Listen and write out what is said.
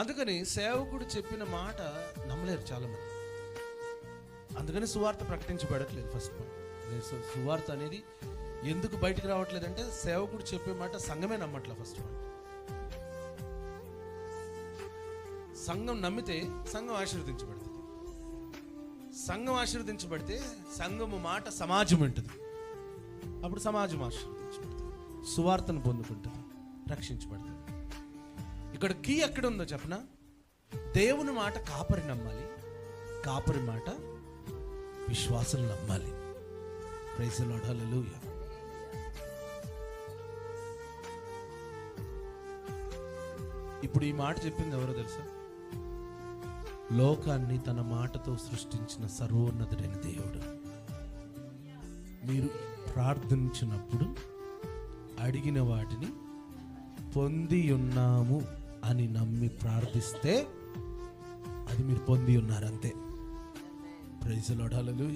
అందుకని సేవకుడు చెప్పిన మాట నమ్మలేరు చాలామంది. అందుకని సువార్త ప్రకటించబడట్లేదు ఫస్ట్ పాయింట్ సువార్త అనేది ఎందుకు బయటికి రావట్లేదంటే సేవకుడు చెప్పే మాట సంఘమే నమ్మట్లే ఫస్ట్ పాయింట్ సంఘం నమ్మితే సంఘం ఆశీర్వదించబడుతుంది. సంఘం ఆశీర్వదించబడితే సంఘము మాట సమాజం ఉంటుంది అప్పుడు సమాజం ఆశీర్వదించబడుతుంది. సువార్తను పొందుకుంటుంది. రక్షించబడుతుంది. ఇక్కడ కీ ఎక్కడ ఉందో చెప్పనా? దేవుని మాట కాపరి నమ్మాలి కాపరి మాట విశ్వాసం నమ్మాలి. ప్రైజ్ హల్లెలూయా ఇప్పుడు ఈ మాట చెప్పింది ఎవరో తెలుసా? లోకాన్ని తన మాటతో సృష్టించిన సర్వోన్నతుడైన దేవుడు. మీరు ప్రార్థించినప్పుడు అడిగిన వాటిని పొంది ఉన్నాము. అని నమ్మి ప్రార్థిస్తే అది మీరు పొంది ఉన్నారు అంతే. ప్రైజ్ లోడాలలు